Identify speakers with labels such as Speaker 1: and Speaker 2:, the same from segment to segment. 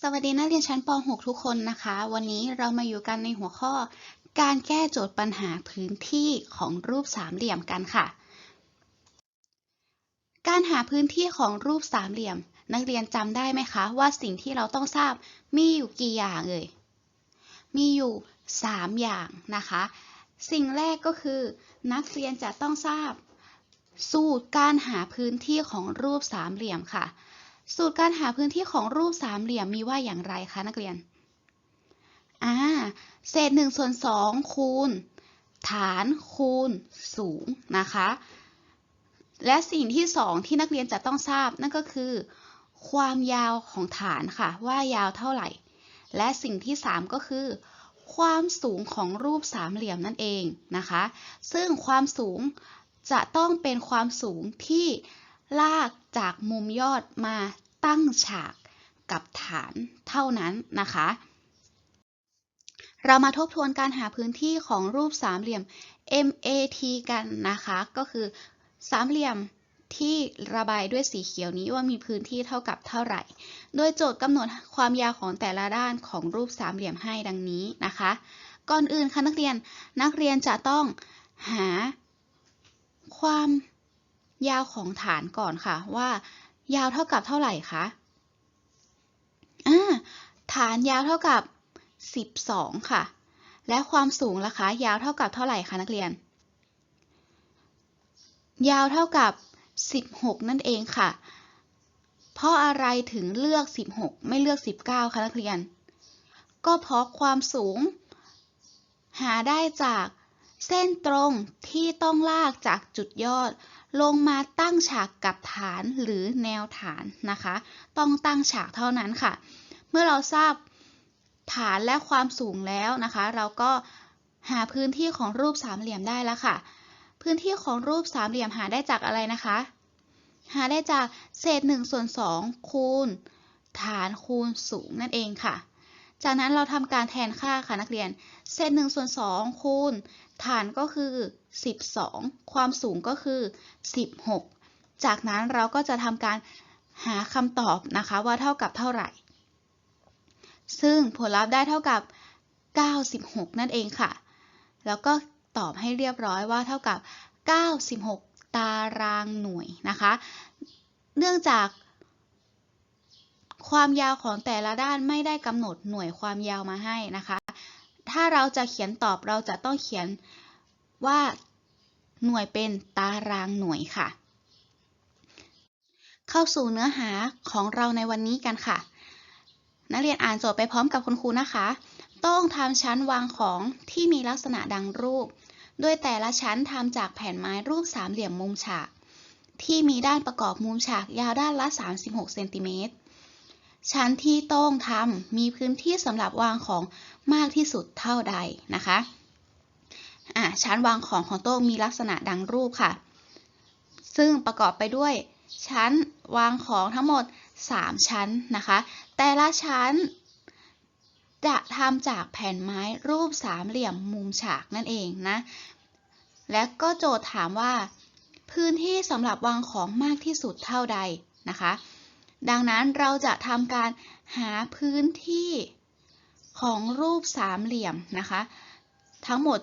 Speaker 1: สวัสดีนักเรียนชั้นป .6 ทุกคนนะคะ วันนี้เรามาอยู่กันในหัวข้อ การแก้โจทย์ปัญหาพื้นที่ของรูปสามเหลี่ยมกันค่ะ การหาพื้นที่ของรูปสามเหลี่ยม นักเรียนจำได้ไหมคะ ว่าสิ่งที่เราต้องทราบมีอยู่กี่อย่างเอ่ย มีอยู่ 3 อย่างนะคะ สิ่งแรกก็คือ นักเรียนจะต้องทราบ สูตรการหาพื้นที่ของรูปสามเหลี่ยมค่ะ สูตรการหาพื้นที่ของรูปสามเหลี่ยมมีว่าอย่างไรคะนักเรียน อ่า เศษหนึ่งส่วนสองคูณ ฐานคูณสูงนะคะ และสิ่งที่สองที่นักเรียนจะต้องทราบนั่นก็คือ ความยาวของฐานค่ะ ว่ายาวเท่าไหร่ และสิ่งที่สามก็คือ ความสูงของรูปสามเหลี่ยมนั่นเองนะคะ ซึ่งความสูงจะต้องเป็นความสูงที่ ลากจากมุมยอดมาตั้งฉากกับฐานเท่านั้นนะคะ เรามาทบทวนการหาพื้นที่ของรูปสามเหลี่ยม MAT กันนะคะ ก็คือสามเหลี่ยมที่ระบายด้วยสีเขียวนี้ว่ามีพื้นที่เท่ากับเท่าไหร่ โดยโจทย์กำหนดความยาวของแต่ละด้านของรูปสามเหลี่ยมให้ดังนี้นะคะ ก่อนอื่นค่ะนักเรียนนักเรียนจะต้องหาความ ยาวของฐานก่อนค่ะว่า ยาวเท่ากับเท่าไหร่คะอ่าฐานยาวเท่ากับ 12 ค่ะ และความสูงล่ะคะ ยาวเท่ากับเท่าไหร่คะนักเรียน ยาวเท่ากับ 16 นั่นเองค่ะ เพราะอะไรถึงเลือก 16 ไม่เลือก 19 คะนักเรียน ก็เพราะความสูง หาได้จากเส้นตรงที่ต้องลากจากจุดยอด ลงมาตั้งฉากกับฐานหรือแนวฐานนะคะ ต้องตั้งฉากเท่านั้นค่ะ เมื่อเราทราบฐานและความสูงแล้วนะคะ เราก็หาพื้นที่ของรูปสามเหลี่ยมได้แล้วค่ะ พื้นที่ของรูปสามเหลี่ยมหาได้จากอะไรนะคะ หาได้จากเศษ1ส่วน2คูณฐานคูณสูงนั่นเองค่ะ จากนั้นเราทำการแทนค่าค่ะนักเรียน เศษ1ส่วน2คูณ ฐานก็คือ 12 ความสูงก็คือ 16 จากนั้นเราก็จะทำการหาคำตอบนะคะว่าเท่ากับเท่าไหร่ ซึ่งผลลัพธ์ได้เท่ากับ 96 นั่นเองค่ะ แล้วก็ตอบให้เรียบร้อยว่าเท่ากับ 96 ตารางหน่วยนะคะ เนื่องจาก ความยาวของแต่ละด้านไม่ได้กำหนดหน่วยความยาวมาให้นะคะ ถ้าเราจะเขียนตอบเราจะต้องเขียนว่าหน่วยเป็นตารางหน่วยค่ะ เข้าสู่เนื้อหาของเราในวันนี้กันค่ะ นักเรียนอ่านโจทย์ไปพร้อมกับคุณครูนะคะ ต้องทำชั้นวางของที่มีลักษณะดังรูป โดยแต่ละชั้นทำจากแผ่นไม้รูปสามเหลี่ยมมุมฉาก ที่มีด้านประกอบมุมฉากยาวด้านละ 36เซนติเมตร ชั้นที่ต้องทำมีพื้นที่สำหรับวางของมากที่สุดเท่าใดนะคะอะชั้นวางของของโต๊ะมีลักษณะดังรูปค่ะ ซึ่งประกอบไปด้วยชั้นวางของทั้งหมด 3 ชั้นนะคะ แต่ละชั้น จะทำจากแผ่นไม้รูปสามเหลี่ยมมุมฉากนั่นเองนะ และก็โจทย์ถามว่า พื้นที่สำหรับวางของมากที่สุดเท่าใดนะคะ ดังนั้นเราจะทำการหาพื้นที่ของรูปสามเหลี่ยมนะคะ ทั้งหมด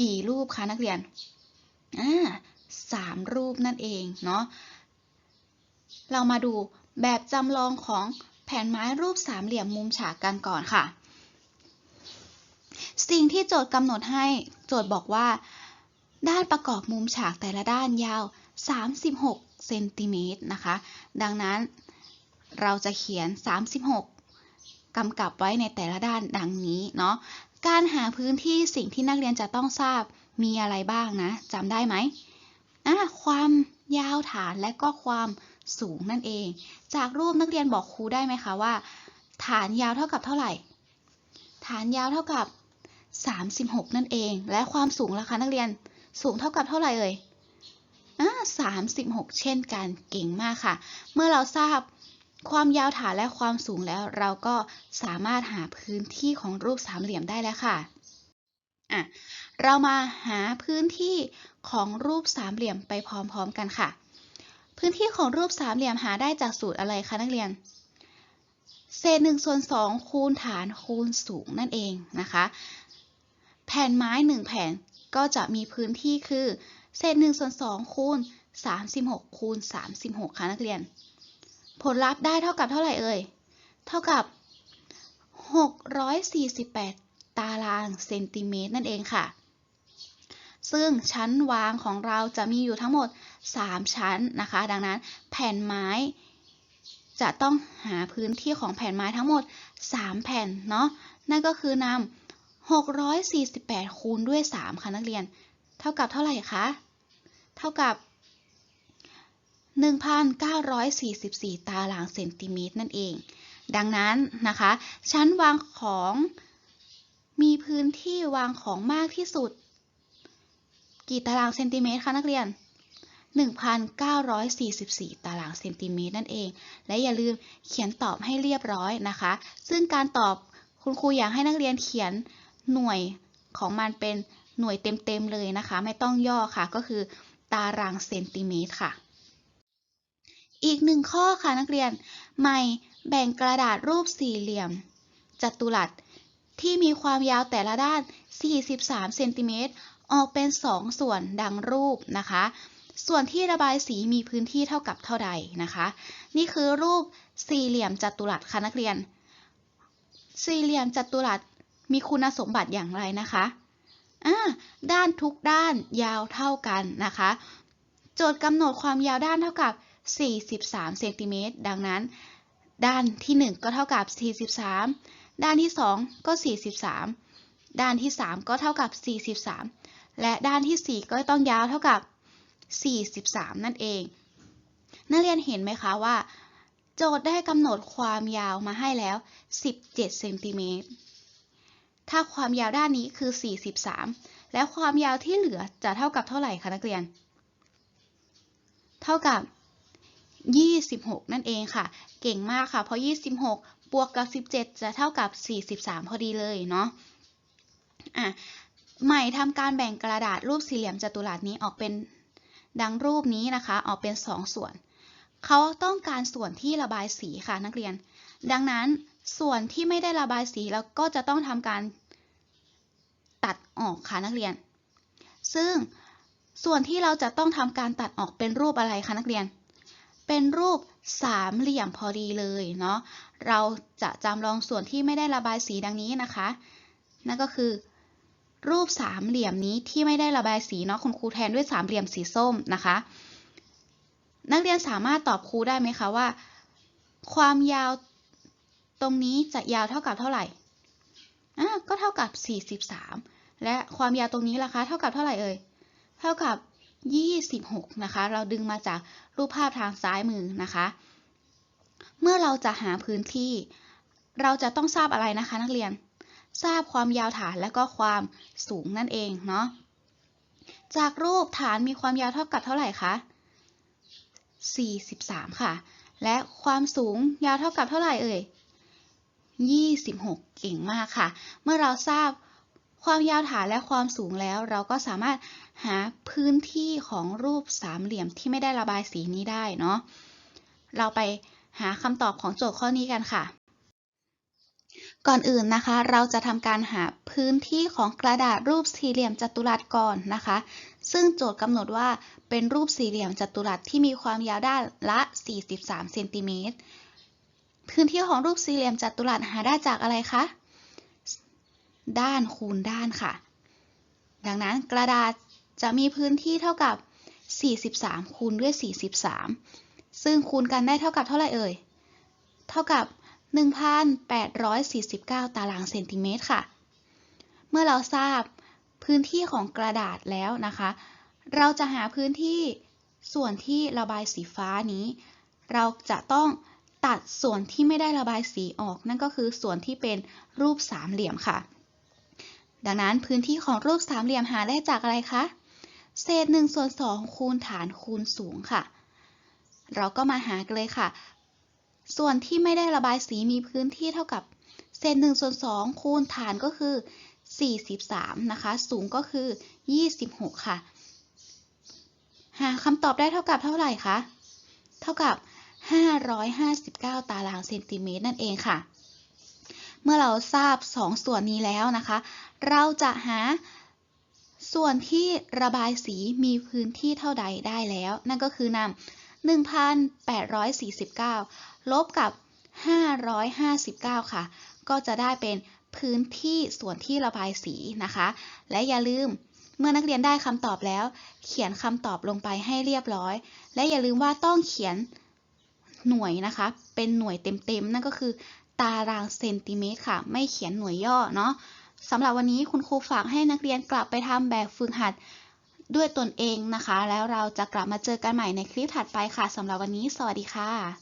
Speaker 1: กี่รูปคะนักเรียนอ่าสามรูปนั่นเองเนาะเรามาดูแบบจำลองของแผ่นไม้รูปสามเหลี่ยมมุมฉากกันก่อนค่ะ สิ่งที่โจทย์กำหนดให้โจทย์บอกว่า ด้านประกอบมุมฉากแต่ละด้านยาว 36 เซนติเมตรนะคะ ดังนั้นเราจะเขียน 36กำกับไว้ในแต่ละด้านดังนี้เนาะ การหาพื้นที่สิ่งที่นักเรียนจะต้องทราบมีอะไรบ้างนะจำได้ไหมอะความยาวฐานและก็ความสูงนั่นเอง จากรูปนักเรียนบอกครูได้ไหมคะว่า ฐานยาวเท่ากับเท่าไหร่ ฐานยาวเท่ากับ 36 นั่นเอง และความสูงล่ะคะนักเรียนสูงเท่ากับเท่าไหร่เอ่ย อ่า36เช่นกันเก่งมากค่ะ เมื่อเราทราบความยาวฐานและความสูงแล้ว เราก็สามารถหาพื้นที่ของรูปสามเหลี่ยมได้แล้วค่ะอะ เรามาหาพื้นที่ของรูปสามเหลี่ยมไปพร้อมๆกันค่ะ พื้นที่ของรูปสามเหลี่ยมหาได้จากสูตรอะไรคะนักเรียน เศษ1ส่วน2คูณฐานคูณสูงนั่นเองนะคะ แผ่นไม้ 1 แผ่นก็จะมีพื้นที่คือ เศษ1ส่วน2คูณ36คูณ36 ค่ะนักเรียน ผลลัพธ์ได้เท่ากับเท่าไหร่เอ่ย เท่ากับ 648 ตารางเซนติเมตรนั่นเองค่ะ ซึ่งชั้นวางของเราจะมีอยู่ทั้งหมด 3 ชั้นนะคะ ดังนั้นแผ่นไม้จะต้องหาพื้นที่ของแผ่นไม้ทั้งหมด 3 แผ่นเนาะ นั่นก็คือนำ648 คูณด้วย 3 ค่ะนักเรียน เท่ากับเท่าไหร่คะ เท่ากับ 1,944 ตารางเซนติเมตรนั่นเอง ดังนั้นนะคะ ชั้นวางของมีพื้นที่วางของมากที่สุด กี่ตารางเซนติเมตรคะนักเรียน 1,944 ตารางเซนติเมตรนั่นเอง และอย่าลืมเขียนตอบให้เรียบร้อยนะคะ ซึ่งการตอบคุณครูอยากให้นักเรียนเขียนหน่วยของมันเป็นหน่วยเต็มๆเลยนะคะ ไม่ต้องย่อค่ะ ก็คือ ตารางเซนติเมตรค่ะ อีกหนึ่งข้อค่ะนักเรียนใหม่แบ่งกระดาษรูปสี่เหลี่ยม จัตุรัสที่มีความยาวแต่ละด้าน 43 เซนติเมตร ออกเป็น 2 ส่วนดังรูปนะคะ ส่วนที่ระบายสีมีพื้นที่เท่ากับเท่าใดนะคะ นี่คือรูปสี่เหลี่ยมจัตุรัสค่ะนักเรียน สี่เหลี่ยมจัตุรัสมีคุณสมบัติอย่างไรนะคะ ด้านทุกด้านยาวเท่ากันนะคะ โจทย์กำหนดความยาวด้านเท่ากับ 43 เซนติเมตร ดังนั้น ด้านที่ 1 ก็เท่ากับ 43 ด้านที่ 2 ก็ 43 ด้านที่ 3 ก็เท่ากับ 43 และด้านที่ 4 ก็ต้องยาวเท่ากับ 43 นั่นเอง นักเรียนเห็นไหมคะว่า โจทย์ได้กำหนดความยาวมาให้แล้ว 17 เซนติเมตร ถ้าความยาวด้านนี้คือ 43 และความยาวที่เหลือจะเท่ากับเท่าไหร่คะนักเรียน เท่ากับ 26 นั่นเองค่ะ เก่งมากค่ะ เพราะ 26 บวกกับ 17 จะเท่ากับ 43 พอดีเลยเนาะ อะ ใหม่ทำการแบ่งกระดาษรูปสี่เหลี่ยมจัตุรัสนี้ออกเป็นดังรูปนี้นะคะ ออกเป็น 2 ส่วน เขาต้องการส่วนที่ระบายสีค่ะนักเรียน ดังนั้น ส่วนที่ไม่ได้ระบายสีเราก็จะต้องทำการตัดออกค่ะนักเรียน ซึ่งส่วนที่เราจะต้องทำการตัดออกเป็นรูปอะไรคะนักเรียน เป็นรูปสามเหลี่ยมพอดีเลยเนาะ เราจะจำลองส่วนที่ไม่ได้ระบายสีดังนี้นะคะ นั่นก็คือ รูปสามเหลี่ยมนี้ที่ไม่ได้ระบายสีเนาะคุณครูแทนด้วยสามเหลี่ยมสีส้มนะคะ นักเรียนสามารถตอบครูได้ไหมคะว่า ความยาว ตรงนี้จะยาวเท่ากับเท่าไหร่อะก็เท่ากับ 43 และความยาวตรงนี้ล่ะคะ เท่ากับเท่าไหร่เอ่ย เท่ากับ 26 นะคะ เราดึงมาจากรูปภาพทางซ้ายมือนะคะ เมื่อเราจะหาพื้นที่ เราจะต้องทราบอะไรนะคะ นักเรียน ทราบความยาวฐานและก็ความสูงนั่นเองเนาะ จากรูปฐานมีความยาวเท่ากับเท่าไหร่คะ 43 ค่ะ และความสูงยาวเท่ากับเท่าไหร่เอ่ย 26 เก่งมากค่ะ เมื่อเราทราบความยาวฐานและความสูงแล้ว เราก็สามารถหาพื้นที่ของรูปสามเหลี่ยมที่ไม่ได้ระบายสีนี้ได้เนาะ เราไปหาคำตอบของโจทย์ข้อนี้กันค่ะ ก่อนอื่นนะคะ เราจะทำการหาพื้นที่ของกระดาษรูปสี่เหลี่ยมจัตุรัสก่อนนะคะ ซึ่งโจทย์กำหนดว่าเป็นรูปสี่เหลี่ยมจัตุรัสที่มีความยาวด้านละ 43เซนติเมตร พื้นที่ของรูปสี่เหลี่ยมจัตุรัสหาได้จากอะไรคะ ด้านคูณด้านค่ะ ดังนั้นกระดาษจะมีพื้นที่เท่ากับ 43 คูณด้วย 43 ซึ่งคูณกันได้เท่ากับเท่าไหร่เอ่ย เท่ากับ 1,849 ตารางเซนติเมตรค่ะ เมื่อเราทราบพื้นที่ของกระดาษแล้วนะคะ เราจะหาพื้นที่ส่วนที่ระบายสีฟ้านี้ เราจะต้อง ตัดส่วนที่ไม่ได้ระบายสีออกนั่นก็คือส่วนที่เป็นรูปสามเหลี่ยมค่ะ ดังนั้นพื้นที่ของรูปสามเหลี่ยมหาได้จากอะไรคะ เศษ1ส่วน2คูณฐานคูณสูงค่ะ เราก็มาหากันเลยค่ะ ส่วนที่ไม่ได้ระบายสีมีพื้นที่เท่ากับเศษ1ส่วน2คูณฐานก็คือ 43 นะคะ สูงก็คือ 26 ค่ะ หาคำตอบได้เท่ากับเท่าไหร่คะ เท่ากับ 559 ตารางเซนติเมตรนั่นเองค่ะ เมื่อเราทราบ 2 ส่วนนี้แล้วนะคะ เราจะหาส่วนที่ระบายสีมีพื้นที่เท่าใดได้แล้ว นั่นก็คือนำ1,849 ลบกับ 559 ค่ะ ก็จะได้เป็นพื้นที่ส่วนที่ระบายสีนะคะ และอย่าลืมเมื่อนักเรียนได้คำตอบแล้ว เขียนคำตอบลงไปให้เรียบร้อย และอย่าลืมว่าต้องเขียน หน่วยนะคะ เป็นหน่วยเต็มๆ นั่นก็คือ ตารางเซนติเมตรค่ะ ไม่เขียนหน่วยย่อเนาะสำหรับวันนี้คุณครูฝากให้นักเรียนกลับไปทำแบบฝึกหัดด้วยตนเองนะคะ แล้วเราจะกลับมาเจอกันใหม่ในคลิปถัดไปค่ะสำหรับวันนี้ สวัสดีค่ะ